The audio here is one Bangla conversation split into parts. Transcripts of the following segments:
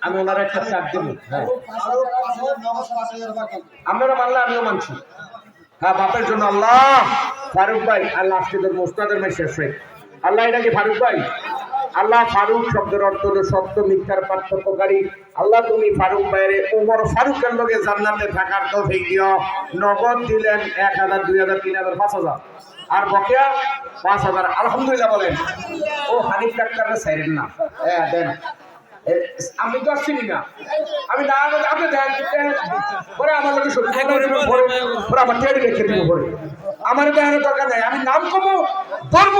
আমি ওনার একটা চাপ হ্যাঁ। আপনারা মানলে আমিও মানছি। হ্যাঁ বাপের জন্য আল্লাহ। ফারুক ভাই মোস্তাদের মেয়ে শেষ হয়ে। আল্লাহ ফারুক ভাই? আল্লাহ ফারুক শব্দের অর্থ হলো সত্য, মিথ্যার পার্থক্যকারী। আল্লাহ তুমি ফারুক উমর ফারুকের লোকে জান্নাতে থাকার তো দিও। নগদ দিলেন এক হাজার, দুই হাজার, তিন হাজার, পাঁচ হাজার। আর বকেয়া পাঁচ হাজার। আলহামদুলিল্লাহ বলেন। ও হানিফ ডাক্তারের সাইরেন না। হ্যাঁ দেন। আমি তো আসছি না। আমি না আপনি দেন। পরে আমার লোকের সত্যি কথা পরে আমার টেরি রেখে দিব পরে আমার দেখানোর দরকার নাই। আমি নাম কমো ধর্ম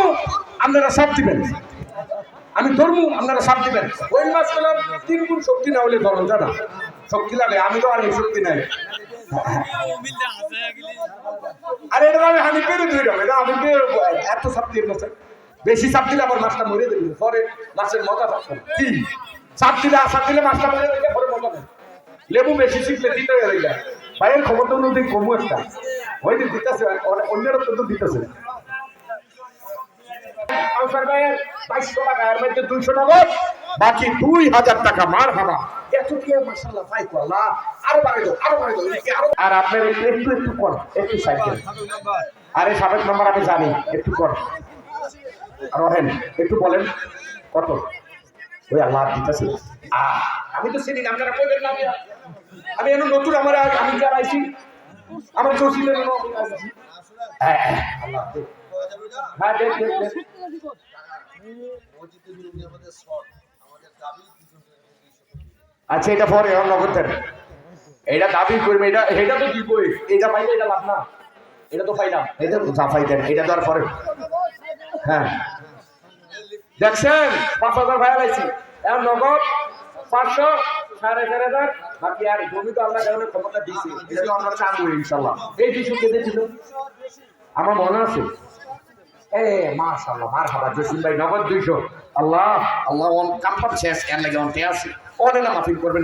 আপনারা সব দিবেন। আমি ধর্ম আপনারা সব দিবেন। ওই মাস পেলাম তিন গুণ শক্তি না হলে ধরুন জানা? শক্তি লাগে আমি তো আর এই শক্তি নাই। আরে এটা আমি হানি পেরে ধুই যাবে না আমি এত সাপ দিয়ে বেশি সাপ দিলে আমার মাছটা মরে দেবে পরে মাছের মজা না। কি? সাপ দিলে সাপ দিলে মাছটা মজা নেই লেবু বেশি শিখলে দিতে ভাইয়ের ক্ষমতা অনুযায়ী কমু একটা। ওই দিন দিতেছে অন্যের তো দিতেছে। তো আরও সাবেক নাম্বার আমি জানি, একটু কর। একটু বলেন, কত? ওই দিতেছে। আহ, আমি তো চিনি না আপনারা কইবেন না আমি এখন নতুন আমার আমি যারা আইছি আমার আমি আইছি। হ্যাঁ হ্যাঁ, হ্যাঁ আচ্ছা এটা পরে এখন দেন। এটা দাবি করবে এটা এটা তো দিবই। এটা পাইলে এটা লাভ না। এটা তো পাইলাম এটা তো জাফাই দেন এটা দেওয়ার পরে। হ্যাঁ। দেখছেন? পাঁচ হাজার ভাইয়া লাইছি নগদ পাঁচশো, সাড়ে চার হাজার। বাকি আর জমি তো আমরা কারণে ক্ষমতা আমরা ইনশাল্লাহ। এই আমার মনে আছে? এ নগদ 200 আল্লাহ আল্লাহ অন না করবেন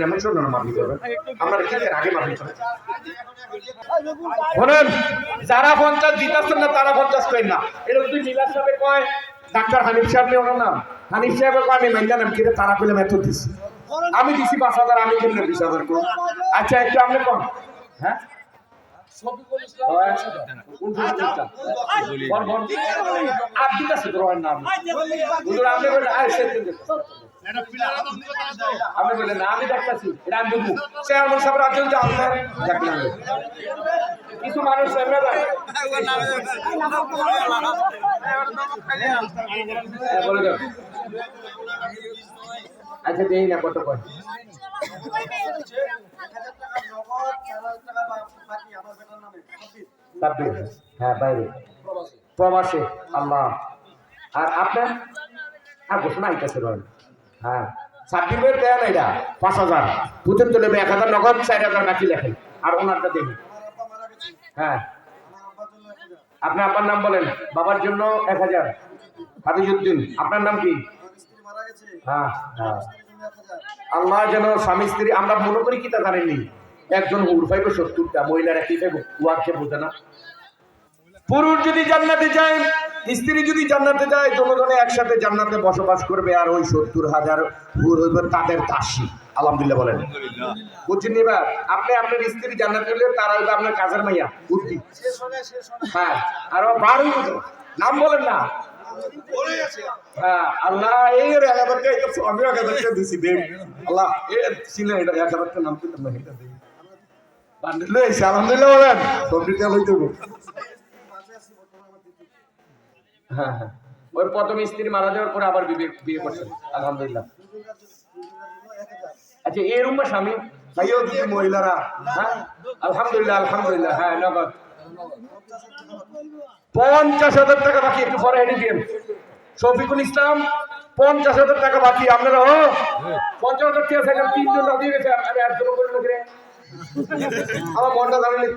করবেন। আমরা করবেন যারা পঞ্চাশ দিতেছেন না, তারা পঞ্চাশ করেন না। এরকম তুই কয়? ডাক্তার হানিফ সাহেব নাম। হানিফ সাহেব কয় আমি মাইনা নাম কিরে তারা কইলে মেথ দিছি। আমি দিছি পাঁচ হাজার আমি কেমনে বিশ হাজার করব? আচ্ছা একটু আপনি কম হ্যাঁ? ইসলাম? বল, না আমি দেখতেছি এটা আমি কিছু মানুষ এমনি হ্যাঁ, বলে আচ্ছা দেই না, কত ছাব্বিশ। হ্যাঁ বাইরে। প্রবাসে, আল্লাহ। আর আপনার? ঘোষণা আইতেছে হ্যাঁ। সার্টিফিকেট দেয় না এটা পাঁচ হাজার। এক হাজার নগদ, চার হাজার বাকি লেখেন। আর ওনারটা গেছে হ্যাঁ। আপনার নাম বলেন, বাবার জন্য এক হাজার। হাফিজুদ্দিন আপনার নাম কি? আল্লাহ যেন স্বামী স্ত্রী আমরা মনে করি কি তা জানেননি? একজন হুর পাইবে সত্তরটা মহিলারা কি পাইব ওয়াকে বোঝে না? পুরুষ যদি জান্নাতে যায় স্ত্রী যদি জান্নাতে যায় দুজনে একসাথে জান্নাতে বসবাস করবে আর ওই সত্তর হাজার হুর হইবে তাদের দাসী। আলহামদুলিল্লাহ বলেন। বুঝছেন এবার আপনি আপনার স্ত্রী জান্নাতে হলে তারা হইবে আপনার কাজের মাইয়া বুদ্ধি। হ্যাঁ আর বারো নাম বলেন না। আল্লাহ, এই তো আমি আল্লাহ লইছে আলহামদুলিল্লাহ হ্যাঁ হ্যাঁ। ওর প্রথম স্ত্রী মারা যাওয়ার পরে আবার বিয়ে বিয়ে করছেন আলহামদুলিল্লাহ। আচ্ছা এই রুম্বা স্বামী? ভাইও দিদি মহিলারা? হ্যাঁ? আলহামদুলিল্লাহ আলহামদুলিল্লাহ হ্যাঁ নগদ। পঞ্চাশ হাজার টাকা বাকি। একটু পরে হেঁটে দিন শফিকুল ইসলাম, পঞ্চাশ হাজার টাকা বাকি, আপনারা ও, পঞ্চাশ হাজার টাকা সেখানে তিনজন দিয়ে গেছে আমি একজন করে লোকের আমার মনটা দাঁড়ালে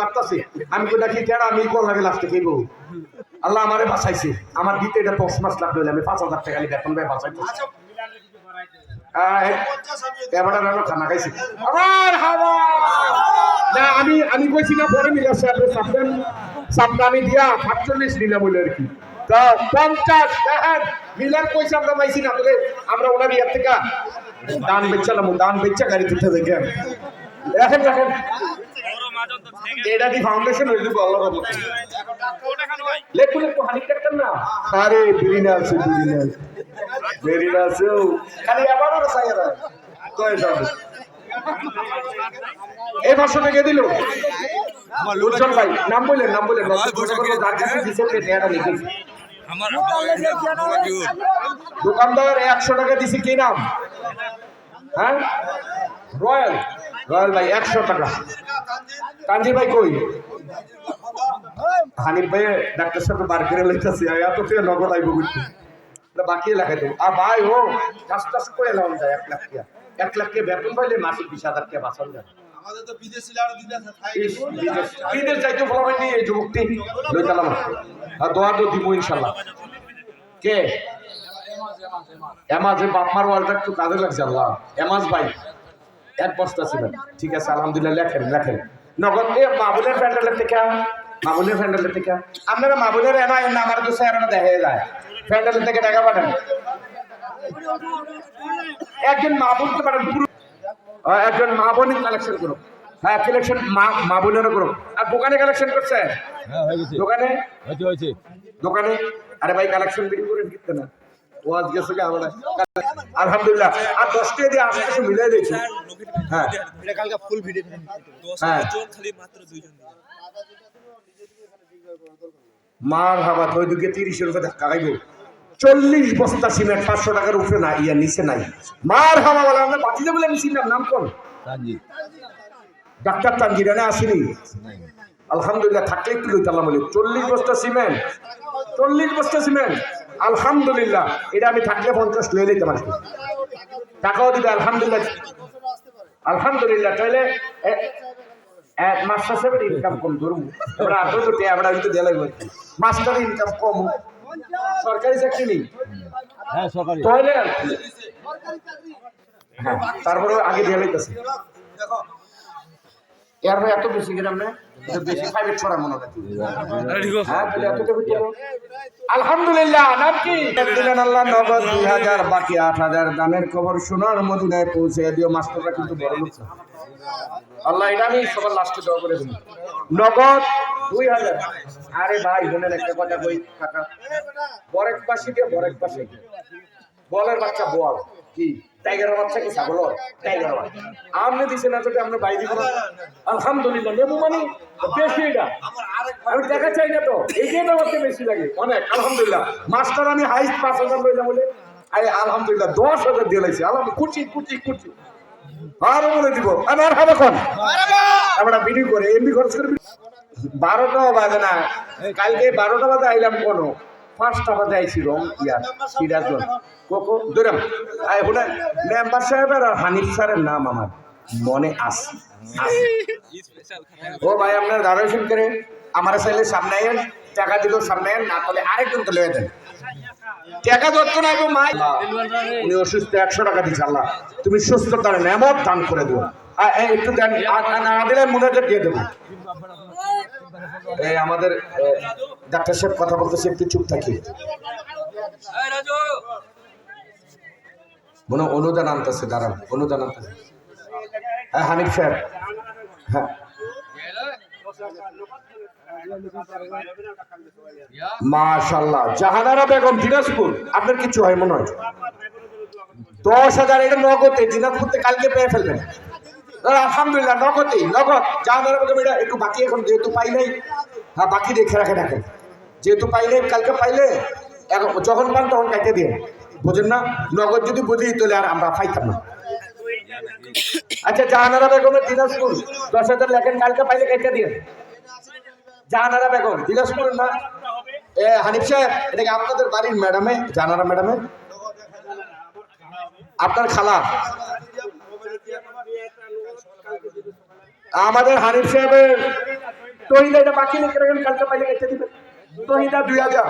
কাটতাছে আমি তো দেখি কেন আমি কোন লাগে লাস্টে খেয়ে আল্লাহ আমারে বাঁচাইছে। আমার দিতে এটা দশ মাস লাগবে আমি পাঁচ হাজার টাকা নিয়ে বেতন আমি আমি খানা খাইছি। না, আমি আমি কইছি না, পরে মিলা সাহেবের সাবধানি দিয়া সাতচল্লিশ নিলাম বলে আর কি। তা পঞ্চাশ দেখেন মিলার পয়সা আমরা পাইছি না বলে আমরা ওনার ইয়ার থেকে দান বেচালাম দান বেচা গাড়িতে উঠে দেখেন রাখেন রাখেন এটা হানি না? আরে এই ভাষণ কে দিল? উজ্জ্বল ভাই নাম বললেন নাম বললেন। যার কাছে দিছে পেটা লিখেছি দোকানদার একশো টাকা দিছি কি নাম? হ্যাঁ? রয়্যাল। রয়্যাল ভাই একশো টাকা। কাঞ্জি ভাই কই? হানিফ ভাই ডাক্তার সাহেব বার করে লইতাছি এত থেকে নগদ আইব বুঝছি বাকি লাগাই দেবো আর ভাই ও কাজ টাজ করে এলাম যায় এক লাখ টাকা। এক লাখ টাকা বেতন পাইলে মাসিক বিশ হাজার টাকা বাঁচান যায়। বিদেশি যাইতে ফলাবেন নি এই যুবকটি। লইতালাম আর দোয়া তো দিব ইনশাল্লাহ। কে? এমাজের বাপ মার ওয়ালটা একটু কাজে লাগছে আল্লাহ। এমাজ ভাই এক বস্তা ছিলেন। ঠিক আছে আলহামদুলিল্লাহ লেখেন লেখেন। নগদ এ মাবুলের প্যান্ডেলের থেকে মাবুলের প্যান্ডেলের থেকে। আপনারা মাবুলের এনা এনা আমার তো স্যার দেখা যায়। প্যান্ডেলের থেকে টাকা পাঠান। একজন মাবুলকে পাঠান একজন মা বোনই কালেকশন করুক। হ্যাঁ কালেকশন মা মা বোনেরও করুক। আর দোকানে কালেকশন করছে? হ্যাঁ হয়ে গেছে। দোকানে? দোকানে? আরে ভাই কালেকশন বিক্রি করে দিতে না। ও গেছে আমরা আলহামদুলিল্লাহ। আর দশটা দিয়ে আস্তে আস্তে মিলাই দিয়েছি। হ্যাঁ। এটা কালকে ফুল ভিডিও হ্যাঁ। মার হাবা তো ওইদিকে তিরিশের উপরে ধাক্কা খাইব। চল্লিশ বস্তা সিমেন্ট পাঁচশো টাকার উপরে না ইয়া নিচে নাই। মার হাবা বলে আমরা বাতিতে বলে আমি চিনলাম নাম কোন? ডাক্তার তানজিরানে আসেনি? আলহামদুলিল্লাহ থাকলে একটু লইতালাম বলি চল্লিশ বস্তা সিমেন্ট চল্লিশ বস্তা সিমেন্ট। আলহামদুলিল্লাহ এটা আমি থাকলে পঞ্চাশ লয়ে লইতে পারি টাকাও দিবে আলহামদুলিল্লাহ। আলহামদুলিল্লাহ তাহলে মাস্টার সাহেবের ইনকাম কম ধরুন আমরা তো আমরা কিন্তু দেলাই মাস্টার ইনকাম কম। সরকারি চাকরি নেই? হ্যাঁ সরকারি। তাহলে হ্যাঁ তারপরে আগে দিয়ে লাইতেছে দেখো এর ভাই এত বেশি গেলাম না বেশি প্রাইভেট ছড়া মনে হয়। হ্যাঁ তাহলে এত দেবে আলহামদুলিল্লাহ নাম কি দিলেন আল্লাহ নগদ দুই হাজার বাকি আট হাজার দানের খবর সোনার মদিনায় পৌঁছে দিও মাস্টাররা কিন্তু বড় লোক। আল্লাহ এটা আমি সবার লাস্টে দোয়া করে নগদ দুই হাজার। আরে ভাই বোনের একটা কথা কই কাকা। বলের বাচ্চা বল কি? ছাগল? টাইগার না তো আমরা বাইরে দিব আলহামদুলিল্লাহ নেবু মানে বেশি এটা। আমি দেখা চাই না তো বেশি লাগে। অনেক, আলহামদুলিল্লাহ। মাস্টার, আমি পাঁচ হাজার লইলাম বলে। আরে, আলহামদুলিল্লাহ, দশ হাজার দিয়ে আলহামদুলিল্লাহ কুচি কুচি কুচি। বলে দিব। আমি আর খাব কোন? আমরা করে এমবি খরচ করে বারোটাও বাজে না। কালকে বারোটা বাজে আইলাম কোনো। পাঁচটা বাজে আইছি রং ইয়া সিরাজগঞ্জ কোকো বলে, মেম্বার সাহেবের আর হানিফ স্যারের নাম আমার মনে আছে। ও ভাই, আপনার দাঁড়াইছেন করে। আমার ছেলে সামনে আইন টাকা দিল সামনে আইন না তাহলে দেন। টাকা ধরতো না মাই। উনি অসুস্থ, একশো টাকা দিচ্ছে আল্লাহ। তুমি সুস্থতার নেমত দান করে দেবো একটু দেন না দিলে মনে দিয়ে দেবো। আমাদের ডাক্তার সাহেব কথা বলতেছে একটু চুপ থাকি। মনে অনুদান আনতেছে দাঁড়ান অনুদান আনতেছে। হ্যাঁ হানিফ সাহেব হ্যাঁ। মাশাল্লাহ জাহানারা বেগম দিনাজপুর আপনার কিছু হয় মনে হয়? দশ হাজার এটা নগদে দিনাজপুর থেকে কালকে পেয়ে ফেলবেন। আলহামদুলিল্লাহ, নগদেই, নগদ। জাহানারা বেগম এটা একটু বাকি এখন যেহেতু পাই নাই হ্যাঁ বাকি দেখে রাখেন রাখেন যেহেতু পাইলে কালকে পাইলে, এখন যখন পান তখন কাটে দিয়ে বোঝেন না? নগদ যদি বুঝি, তাহলে আর আমরা পাইতাম না। আচ্ছা জাহানারা বেগমের দিনাজপুর, দশ হাজার লেখেন, কালকে পাইলে কেটে দিয়ে জাহানারা বেগম, দিনাজপুর না? এ, হানিফ সাহেব, এটা কি আপনাদের বাড়ির ম্যাডামে? জাহানারা ম্যাডামে? আপনার খালা? আমাদের হানিফ সাহেবের তহিদা এটা বাকি লিখে রাখেন কালকে পাইলে কেটে দিবেন তহিদা দুই হাজার।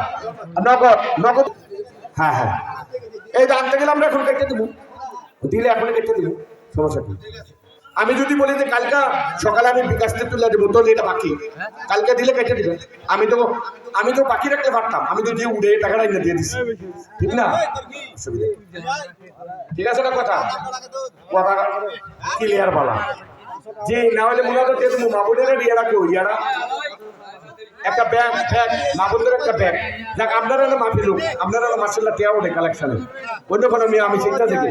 নগদ নগদ। হ্যাঁ হ্যাঁ। এই আনতে গেলে আমরা এখন কেটে দিব। দিলে এখন কেটে দিব। সমস্যা কি? আমি যদি বলি যে কালকা সকালে আমি বিকাশ তুলে দেবো তাহলে এটা বাকি। কালকে দিলে কেটে দিবেন আমি তো আমি তো বাকি রাখতে পারতাম। আমি তো দিয়ে উড়ে টাকাটা এনে দিয়ে দিচ্ছি ঠিক না। ঠিক আছে না কথা? কথা ক্লিয়ার বলা। জি না হলে মনে হতো যে তুমি মাবুদের ইয়ারা কেউ ইয়ারা। একটা ব্যাগ ব্যাগ মাবুদের একটা ব্যাগ যাক, আপনারা না মাফি আপনারা মার্শাল্লাহ কেউ নেই কালেকশনে অন্য কোনো মেয়ে আমি চিন্তা থেকে।